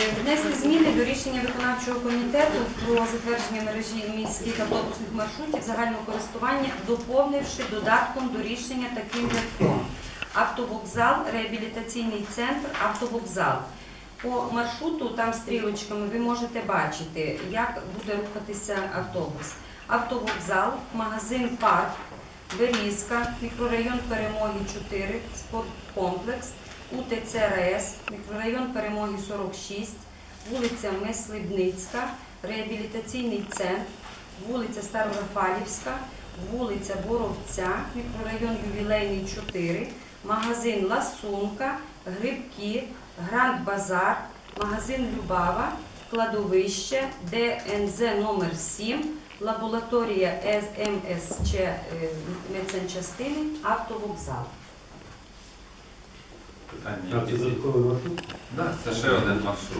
Е, Внесли зміни до рішення виконавчого комітету про затвердження мережі міських автобусних маршрутів загального користування, доповнивши додатком до рішення таким рядком. Автовокзал, реабілітаційний центр, автовокзал. По маршруту, там стрілочками, ви можете бачити, як буде рухатися автобус. Автовокзал, магазин парк, Берізка, мікрорайон Перемоги 4, спорткомплекс, УТЦРС, мікрорайон Перемоги 46, вулиця Мислибницька, реабілітаційний центр, вулиця Старорафалівська, вулиця Боровця, мікрорайон Ювілейний 4, магазин Ласунка, Грибки, Гранд Базар, магазин Любава, кладовище, ДНЗ номер 7, лабораторія СМСЧ е, медсанчастини, автовокзал. Питання А це якісь? додатковий маршрут? Да, це ще один маршрут.